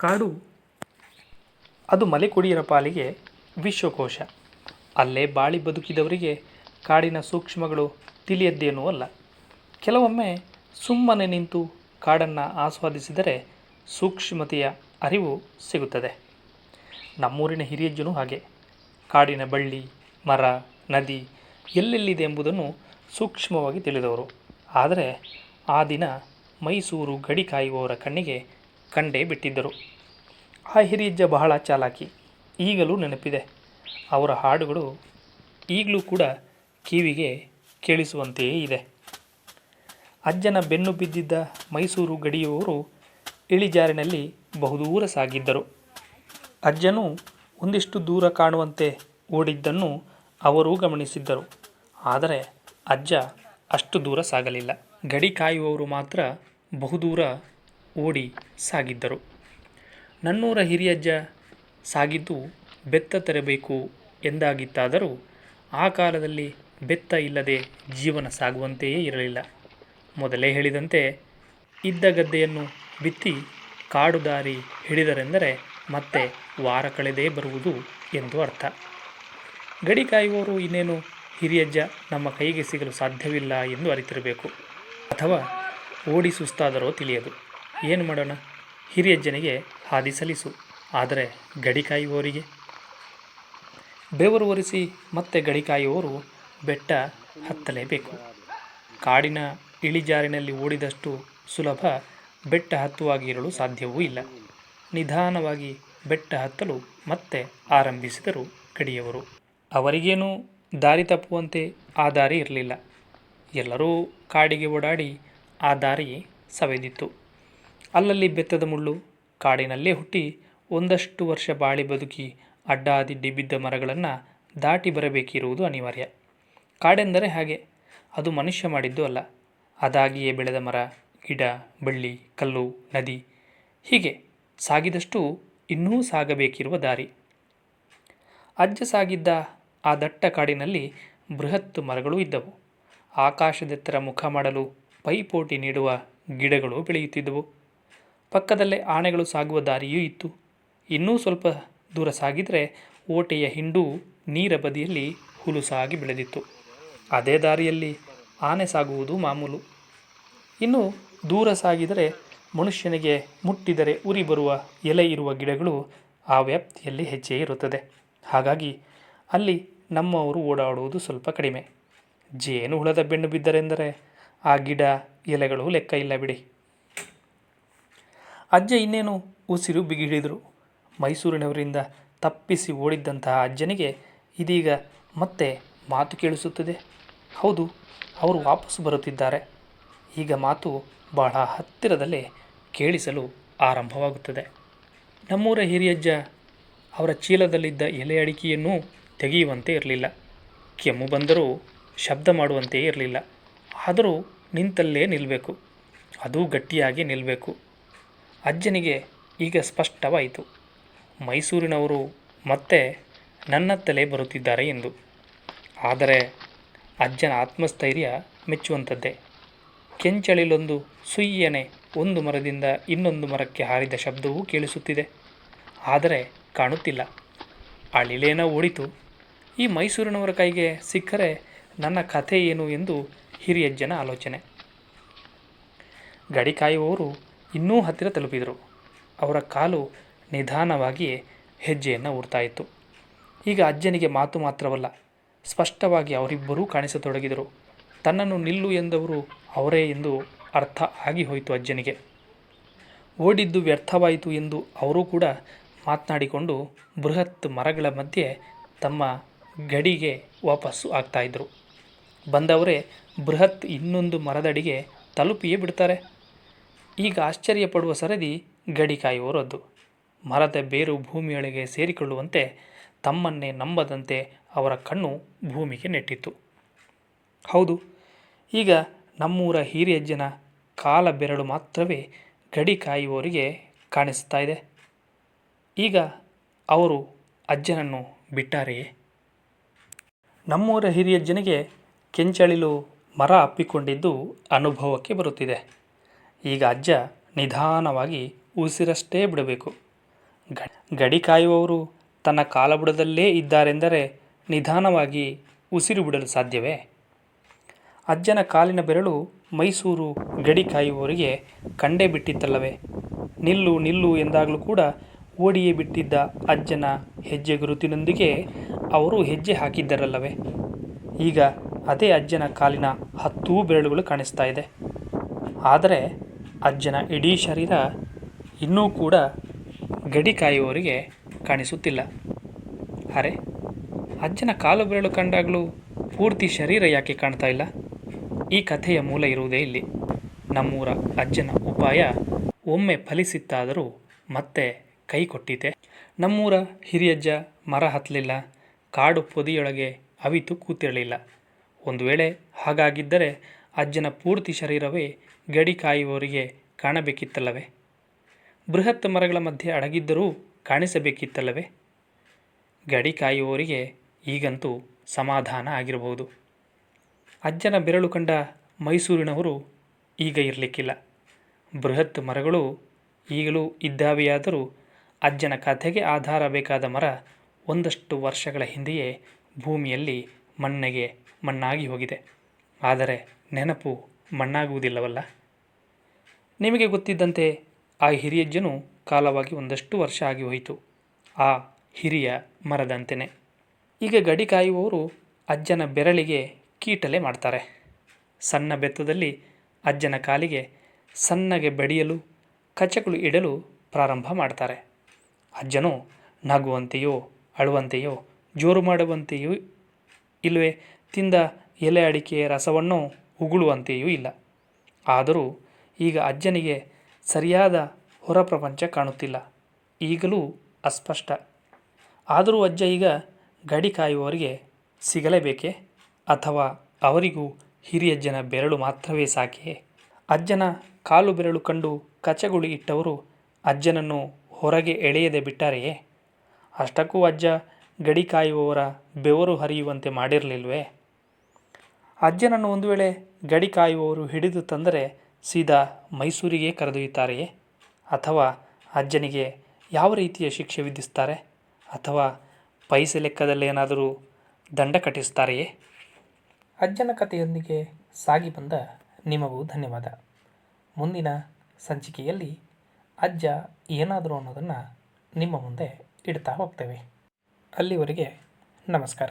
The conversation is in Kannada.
ಕಾಡು. ಅದು ಮಲೆಕುಡಿಯರ ಪಾಲಿಗೆ ವಿಶ್ವಕೋಶ. ಅಲ್ಲೇ ಬಾಳಿ ಬದುಕಿದವರಿಗೆ ಕಾಡಿನ ಸೂಕ್ಷ್ಮಗಳು ತಿಳಿಯದ್ದೇನೂ ಅಲ್ಲ. ಕೆಲವೊಮ್ಮೆ ಸುಮ್ಮನೆ ನಿಂತು ಕಾಡನ್ನು ಆಸ್ವಾದಿಸಿದರೆ ಸೂಕ್ಷ್ಮತೆಯ ಅರಿವು ಸಿಗುತ್ತದೆ. ನಮ್ಮೂರಿನ ಹಿರಿಯಜ್ಜನೂ ಹಾಗೆ. ಕಾಡಿನ ಬಳ್ಳಿ, ಮರ, ನದಿ ಎಲ್ಲೆಲ್ಲಿದೆ ಎಂಬುದನ್ನು ಸೂಕ್ಷ್ಮವಾಗಿ ತಿಳಿದವರು. ಆದರೆ ಆ ದಿನ ಮೈಸೂರು ಗಡಿ ಕಾಯುವವರ ಕಣ್ಣಿಗೆ ಕಂಡೇ ಬಿಟ್ಟಿದ್ದರು. ಆ ಹಿರಿಯಜ್ಜ ಬಹಳ ಚಾಲಾಕಿ. ಈಗಲೂ ನೆನಪಿದೆ. ಅವರ ಹಾಡುಗಳು ಈಗಲೂ ಕೂಡ ಕಿವಿಗೆ ಕೇಳಿಸುವಂತೆಯೇ ಇದೆ. ಅಜ್ಜನ ಬೆನ್ನು ಬಿದ್ದಿದ್ದ ಮೈಸೂರು ಗಡಿಯುವವರು ಇಳಿಜಾರಿನಲ್ಲಿ ಬಹುದೂರ ಸಾಗಿದ್ದರು. ಅಜ್ಜನು ಒಂದಿಷ್ಟು ದೂರ ಕಾಣುವಂತೆ ಓಡಿದ್ದನ್ನು ಅವರೂ ಗಮನಿಸಿದ್ದರು. ಆದರೆ ಅಜ್ಜ ಅಷ್ಟು ದೂರ ಸಾಗಲಿಲ್ಲ. ಗಡಿ ಕಾಯುವವರು ಮಾತ್ರ ಬಹುದೂರ ಓಡಿ ಸಾಗಿದ್ದರು. ನನ್ನೂರ ಹಿರಿಯಜ್ಜ ಸಾಗಿದ್ದು ಬೆತ್ತ ತರಬೇಕು ಎಂದಾಗಿತ್ತಾದರೂ ಆ ಕಾಲದಲ್ಲಿ ಬೆತ್ತ ಇಲ್ಲದೆ ಜೀವನ ಸಾಗುವಂತೆಯೇ ಇರಲಿಲ್ಲ. ಮೊದಲೇ ಹೇಳಿದಂತೆ ಇದ್ದ ಗದ್ದೆಯನ್ನು ಬಿತ್ತಿ ಕಾಡು ದಾರಿ ಹಿಡಿದರೆಂದರೆ ಮತ್ತೆ ವಾರ ಕಳೆದೇ ಬರುವುದು ಎಂದು ಅರ್ಥ. ಗಡಿ ಕಾಯುವವರು ಇನ್ನೇನು ಹಿರಿಯಜ್ಜ ನಮ್ಮ ಕೈಗೆ ಸಿಗಲು ಸಾಧ್ಯವಿಲ್ಲ ಎಂದು ಅರಿತಿರಬೇಕು. ಅಥವಾ ಓಡಿ ಸುಸ್ತಾದರೋ ತಿಳಿಯದು. ಏನು ಮಾಡೋಣ? ಹಿರಿಯಜ್ಜನಿಗೆ ಹಾದಿ ಸಲ್ಲಿಸು. ಆದರೆ ಗಡಿ ಕಾಯುವವರಿಗೆ? ಬೆವರು ಒರೆಸಿ ಮತ್ತೆ ಗಡಿ ಕಾಯುವವರು ಬೆಟ್ಟ ಹತ್ತಲೇಬೇಕು. ಕಾಡಿನ ಇಳಿಜಾರಿನಲ್ಲಿ ಓಡಿದಷ್ಟು ಸುಲಭ ಬೆಟ್ಟ ಹತ್ತುವಾಗಿರಲು ಸಾಧ್ಯವೂ ಇಲ್ಲ. ನಿಧಾನವಾಗಿ ಬೆಟ್ಟ ಹತ್ತಲು ಮತ್ತೆ ಆರಂಭಿಸಿದರು ಗಡಿಯವರು. ಅವರಿಗೇನೂ ದಾರಿ ತಪ್ಪುವಂತೆ ಆ ದಾರಿ ಇರಲಿಲ್ಲ. ಎಲ್ಲರೂ ಕಾಡಿಗೆ ಓಡಾಡಿ ಆ ದಾರಿ ಸವೆದಿತ್ತು. ಅಲ್ಲಲ್ಲಿ ಬೆತ್ತದ ಮುಳ್ಳು ಕಾಡಿನಲ್ಲೇ ಹುಟ್ಟಿ ಒಂದಷ್ಟು ವರ್ಷ ಬಾಳಿ ಬದುಕಿ ಅಡ್ಡಾದಿಡ್ಡಿ ಬಿದ್ದ ಮರಗಳನ್ನು ದಾಟಿ ಬರಬೇಕಿರುವುದು ಅನಿವಾರ್ಯ. ಕಾಡೆಂದರೆ ಹಾಗೆ, ಅದು ಮನುಷ್ಯ ಮಾಡಿದ್ದು ಅಲ್ಲ. ಅದಾಗಿಯೇ ಬೆಳೆದ ಮರ, ಗಿಡ, ಬಳ್ಳಿ, ಕಲ್ಲು, ನದಿ, ಹೀಗೆ ಸಾಗಿದಷ್ಟು ಇನ್ನೂ ಸಾಗಬೇಕಿರುವ ದಾರಿ. ಅಜ್ಜ ಸಾಗಿದ್ದ ಆ ದಟ್ಟ ಕಾಡಿನಲ್ಲಿ ಬೃಹತ್ ಮರಗಳು ಇದ್ದವು. ಆಕಾಶದೆತ್ತರ ಮುಖ ಮಾಡಲು ಪೈಪೋಟಿ ನೀಡುವ ಗಿಡಗಳು ಬೆಳೆಯುತ್ತಿದ್ದವು. ಪಕ್ಕದಲ್ಲೇ ಆನೆಗಳು ಸಾಗುವ ದಾರಿಯೂ ಇತ್ತು. ಇನ್ನೂ ಸ್ವಲ್ಪ ದೂರ ಸಾಗಿದರೆ ಓಟೆಯ ಹಿಂಡು ನೀರ ಬದಿಯಲ್ಲಿ ಹುಲುಸಾಗಿ ಬೆಳೆದಿತ್ತು. ಅದೇ ದಾರಿಯಲ್ಲಿ ಆನೆ ಸಾಗುವುದು ಮಾಮೂಲು. ಇನ್ನು ದೂರ ಸಾಗಿದರೆ ಮನುಷ್ಯನಿಗೆ ಮುಟ್ಟಿದರೆ ಉರಿ ಬರುವ ಎಲೆ ಇರುವ ಗಿಡಗಳು ಆ ವ್ಯಾಪ್ತಿಯಲ್ಲಿ ಹೆಚ್ಚೇ ಇರುತ್ತದೆ. ಹಾಗಾಗಿ ಅಲ್ಲಿ ನಮ್ಮವರು ಓಡಾಡುವುದು ಸ್ವಲ್ಪ ಕಡಿಮೆ. ಜೇನು ಹುಳದ ಬೆಣ್ಣು ಬಿದ್ದರೆಂದರೆ ಆ ಗಿಡ ಎಲೆಗಳು ಲೆಕ್ಕ ಇಲ್ಲ ಬಿಡಿ. ಅಜ್ಜ ಇನ್ನೇನು ಉಸಿರು ಬಿಗಿಹಿಡಿದರು. ಮೈಸೂರಿನವರಿಂದ ತಪ್ಪಿಸಿ ಓಡಿದ್ದಂತಹ ಅಜ್ಜನಿಗೆ ಇದೀಗ ಮತ್ತೆ ಮಾತು ಕೇಳಿಸುತ್ತದೆ. ಹೌದು, ಅವರು ವಾಪಸ್ಸು ಬರುತ್ತಿದ್ದಾರೆ. ಈಗ ಮಾತು ಬಹಳ ಹತ್ತಿರದಲ್ಲೇ ಕೇಳಿಸಲು ಆರಂಭವಾಗುತ್ತದೆ. ನಮ್ಮೂರ ಹಿರಿಯಜ್ಜ ಅವರ ಚೀಲದಲ್ಲಿದ್ದ ಎಲೆ ಅಡಿಕೆಯನ್ನೂ ತೆಗೆಯುವಂತೆ ಇರಲಿಲ್ಲ. ಕೆಮ್ಮು ಬಂದರೂ ಶಬ್ದ ಮಾಡುವಂತೆ ಇರಲಿಲ್ಲ. ಆದರೂ ನಿಂತಲ್ಲೇ ನಿಲ್ಲಬೇಕು ಅದು ಗಟ್ಟಿಯಾಗಿ ನಿಲ್ಲಬೇಕು ಅಜ್ಜನಿಗೆ ಈಗ ಸ್ಪಷ್ಟವಾಯಿತು. ಮೈಸೂರಿನವರು ಮತ್ತೆ ನನ್ನತ್ತಲೇ ಬರುತ್ತಿದ್ದಾರೆ ಎಂದು. ಆದರೆ ಅಜ್ಜನ ಆತ್ಮಸ್ಥೈರ್ಯ ಮೆಚ್ಚುವಂಥದ್ದೇ. ಕೆಂಚಳಿಲೊಂದು ಸುಯ್ಯನೆ ಒಂದು ಮರದಿಂದ ಇನ್ನೊಂದು ಮರಕ್ಕೆ ಹಾರಿದ ಶಬ್ದವೂ ಕೇಳಿಸುತ್ತಿದೆ. ಆದರೆ ಕಾಣುತ್ತಿಲ್ಲ. ಅಳಿಲೇನೋ ಓಡಿತು. ಈ ಮೈಸೂರಿನವರ ಕೈಗೆ ಸಿಕ್ಕರೆ ನನ್ನ ಕಥೆ ಏನು ಎಂದು ಹಿರಿಯಜ್ಜನ ಆಲೋಚನೆ. ಗಡಿ ಕಾಯುವವರು ಇನ್ನೂ ಹತ್ತಿರ ತಲುಪಿದರು. ಅವರ ಕಾಲು ನಿಧಾನವಾಗಿ ಹೆಜ್ಜೆಯನ್ನು ಊರ್ತಾ ಇತ್ತು ಈಗ ಅಜ್ಜನಿಗೆ ಮಾತು ಮಾತ್ರವಲ್ಲ, ಸ್ಪಷ್ಟವಾಗಿ ಅವರಿಬ್ಬರೂ ಕಾಣಿಸತೊಡಗಿದರು. ತನ್ನನ್ನು ನಿಲ್ಲು ಎಂದವರು ಅವರೇ ಎಂದು ಅರ್ಥ ಆಗಿ ಹೋಯಿತು ಅಜ್ಜನಿಗೆ. ಓಡಿದ್ದು ವ್ಯರ್ಥವಾಯಿತು ಎಂದು ಅವರೂ ಕೂಡ ಮಾತನಾಡಿಕೊಂಡು ಬೃಹತ್ ಮರಗಳ ಮಧ್ಯೆ ತಮ್ಮ ಗಡಿಗೆ ವಾಪಸ್ಸು ಆಗ್ತಾಯಿದ್ರು. ಬಂದವರೇ, ಬೃಹತ್ ಇನ್ನೊಂದು ಮರದಡಿಗೆ ತಲುಪಿಯೇ ಬಿಡ್ತಾರೆ. ಈಗ ಆಶ್ಚರ್ಯಪಡುವ ಸರದಿ ಗಡಿ ಕಾಯುವವರದ್ದು. ಮರದ ಬೇರು ಭೂಮಿಯೊಳಗೆ ಸೇರಿಕೊಳ್ಳುವಂತೆ ತಮ್ಮನ್ನೇ ನಂಬದಂತೆ ಅವರ ಕಣ್ಣು ಭೂಮಿಗೆ ನೆಟ್ಟಿತ್ತು. ಹೌದು, ಈಗ ನಮ್ಮೂರ ಹಿರಿಯಜ್ಜನ ಕಾಲ ಬೆರಳು ಮಾತ್ರವೇ ಗಡಿ ಕಾಯುವವರಿಗೆ ಕಾಣಿಸ್ತಾ ಇದೆ. ಈಗ ಅವರು ಅಜ್ಜನನ್ನು ಬಿಟ್ಟಾರೆಯೇ? ನಮ್ಮೂರ ಹಿರಿಯಜ್ಜನಿಗೆ ಕೆಂಚಳಿಲು ಮರ ಅಪ್ಪಿಕೊಂಡಿದ್ದು ಅನುಭವಕ್ಕೆ ಬರುತ್ತಿದೆ. ಈಗ ಅಜ್ಜ ನಿಧಾನವಾಗಿ ಉಸಿರಷ್ಟೇ ಬಿಡಬೇಕು. ಗಡಿ ಕಾಯುವವರು ತನ್ನ ಕಾಲಬುಡದಲ್ಲೇ ಇದ್ದಾರೆಂದರೆ ನಿಧಾನವಾಗಿ ಉಸಿರು ಬಿಡಲು ಸಾಧ್ಯವೇ? ಅಜ್ಜನ ಕಾಲಿನ ಬೆರಳು ಮೈಸೂರು ಗಡಿ ಕಾಯುವವರಿಗೆ ಕಂಡೇ ಬಿಟ್ಟಿತ್ತಲ್ಲವೇ? ನಿಲ್ಲು ನಿಲ್ಲು ಎಂದಾಗಲೂ ಕೂಡ ಓಡಿಯೇ ಬಿಟ್ಟಿದ್ದ ಅಜ್ಜನ ಹೆಜ್ಜೆ ಗುರುತಿನೊಂದಿಗೆ ಅವರು ಹೆಜ್ಜೆ ಹಾಕಿದ್ದರಲ್ಲವೇ? ಈಗ ಅದೇ ಅಜ್ಜನ ಕಾಲಿನ ಹತ್ತೂ ಬೆರಳುಗಳು ಕಾಣಿಸ್ತಾ ಇದೆ. ಆದರೆ ಅಜ್ಜನ ಇಡೀ ಶರೀರ ಇನ್ನೂ ಕೂಡ ಗಡಿ ಕಾಯುವವರಿಗೆ ಕಾಣಿಸುತ್ತಿಲ್ಲ. ಅರೆ, ಅಜ್ಜನ ಕಾಲು ಬೆರಳು ಕಂಡಾಗಲೂ ಪೂರ್ತಿ ಶರೀರ ಯಾಕೆ ಕಾಣ್ತಾ ಇಲ್ಲ? ಈ ಕಥೆಯ ಮೂಲ ಇರುವುದೇ ಇಲ್ಲಿ. ನಮ್ಮೂರ ಅಜ್ಜನ ಉಪಾಯ ಒಮ್ಮೆ ಫಲಿಸಿತ್ತಾದರೂ ಮತ್ತೆ ಕೈ ಕೊಟ್ಟಿತೆ. ನಮ್ಮೂರ ಹಿರಿಯಜ್ಜ ಮರ ಹತ್ತಲಿಲ್ಲ, ಕಾಡು ಪೊದಿಯೊಳಗೆ ಅವಿತು ಕೂತಿರಲಿಲ್ಲ. ಒಂದು ವೇಳೆ ಹಾಗಾಗಿದ್ದರೆ ಅಜ್ಜನ ಪೂರ್ತಿ ಶರೀರವೇ ಗಡಿ ಕಾಯುವವರಿಗೆ ಕಾಣಬೇಕಿತ್ತಲ್ಲವೇ? ಬೃಹತ್ ಮರಗಳ ಮಧ್ಯೆ ಅಡಗಿದ್ದರೂ ಕಾಣಿಸಬೇಕಿತ್ತಲ್ಲವೇ? ಗಡಿ ಕಾಯುವವರಿಗೆ ಈಗಂತೂ ಸಮಾಧಾನ ಆಗಿರಬಹುದು. ಅಜ್ಜನ ಬೆರಳು ಕಂಡ ಮೈಸೂರಿನವರು ಈಗ ಇರಲಿಕ್ಕಿಲ್ಲ. ಬೃಹತ್ ಮರಗಳು ಈಗಲೂ ಇದ್ದಾವೆಯಾದರೂ ಅಜ್ಜನ ಕಥೆಗೆ ಆಧಾರ ಬೇಕಾದ ಮರ ಒಂದಷ್ಟು ವರ್ಷಗಳ ಹಿಂದೆಯೇ ಭೂಮಿಯಲ್ಲಿ ಮಣ್ಣಿಗೆ ಮಣ್ಣಾಗಿ ಹೋಗಿದೆ. ಆದರೆ ನೆನಪು ಮಣ್ಣಾಗುವುದಿಲ್ಲವಲ್ಲ? ನಿಮಗೆ ಗೊತ್ತಿದ್ದಂತೆ ಆ ಹಿರಿಯಜ್ಜನು ಕಾಲವಾಗಿ ಒಂದಷ್ಟು ವರ್ಷ ಆಗಿ ಹೋಯಿತು. ಆ ಹಿರಿಯ ಮರದಂತೆಯೇ ಈಗ ಗಡಿ ಕಾಯುವವರು ಅಜ್ಜನ ಬೆರಳಿಗೆ ಕೀಟಲೆ ಮಾಡ್ತಾರೆ. ಸಣ್ಣ ಬೆತ್ತದಲ್ಲಿ ಅಜ್ಜನ ಕಾಲಿಗೆ ಸಣ್ಣಗೆ ಬಡಿಯಲು, ಕಚಕಳು ಇಡಲು ಪ್ರಾರಂಭ ಮಾಡ್ತಾರೆ. ಅಜ್ಜನು ನಗುವಂತೆಯೋ, ಅಳುವಂತೆಯೋ, ಜೋರು ಮಾಡುವಂತೆಯೂ ಇಲ್ಲವೇ ತಿಂದ ಎಲೆ ಅಡಿಕೆಯ ರಸವನ್ನು ಉಗುಳುವಂತೆಯೂ ಇಲ್ಲ. ಆದರೂ ಈಗ ಅಜ್ಜನಿಗೆ ಸರಿಯಾದ ಹೊರ ಪ್ರಪಂಚ ಕಾಣುತ್ತಿಲ್ಲ. ಈಗಲೂ ಅಸ್ಪಷ್ಟ. ಆದರೂ ಅಜ್ಜ ಈಗ ಗಡಿ ಕಾಯುವವರಿಗೆ ಸಿಗಲೇಬೇಕೆ? ಅಥವಾ ಅವರಿಗೂ ಹಿರಿಯಜ್ಜನ ಬೆರಳು ಮಾತ್ರವೇ ಸಾಕೆ? ಅಜ್ಜನ ಕಾಲು ಬೆರಳು ಕಂಡು ಕಚಗುಳಿ ಇಟ್ಟವರು ಅಜ್ಜನನ್ನು ಹೊರಗೆ ಎಳೆಯದೆ ಬಿಟ್ಟಾರೆಯೇ? ಅಷ್ಟಕ್ಕೂ ಅಜ್ಜ ಗಡಿ ಕಾಯುವವರ ಬೆವರು ಹರಿಯುವಂತೆ ಮಾಡಿರಲಿಲ್ವೇ? ಅಜ್ಜನನ್ನು ಒಂದು ವೇಳೆ ಗಡಿ ಕಾಯುವವರು ಹಿಡಿದು ತಂದರೆ ಸೀದಾ ಮೈಸೂರಿಗೆ ಕರೆದೊಯ್ಯುತ್ತಾರೆಯೇ? ಅಥವಾ ಅಜ್ಜನಿಗೆ ಯಾವ ರೀತಿಯ ಶಿಕ್ಷೆ ವಿಧಿಸ್ತಾರೆ? ಅಥವಾ ಪೈಸೆ ಲೆಕ್ಕದಲ್ಲೇನಾದರೂ ದಂಡ ಕಟ್ಟಿಸ್ತಾರೆಯೇ? ಅಜ್ಜನ ಕಥೆಯೊಂದಿಗೆ ಸಾಗಿ ಬಂದ ನಿಮಗೂ ಧನ್ಯವಾದ. ಮುಂದಿನ ಸಂಚಿಕೆಯಲ್ಲಿ ಅಜ್ಜ ಏನಾದರೂ ಅನ್ನೋದನ್ನು ನಿಮ್ಮ ಮುಂದೆ ಇಡ್ತಾ ಹೋಗ್ತೇವೆ. ಅಲ್ಲಿವರೆಗೆ ನಮಸ್ಕಾರ.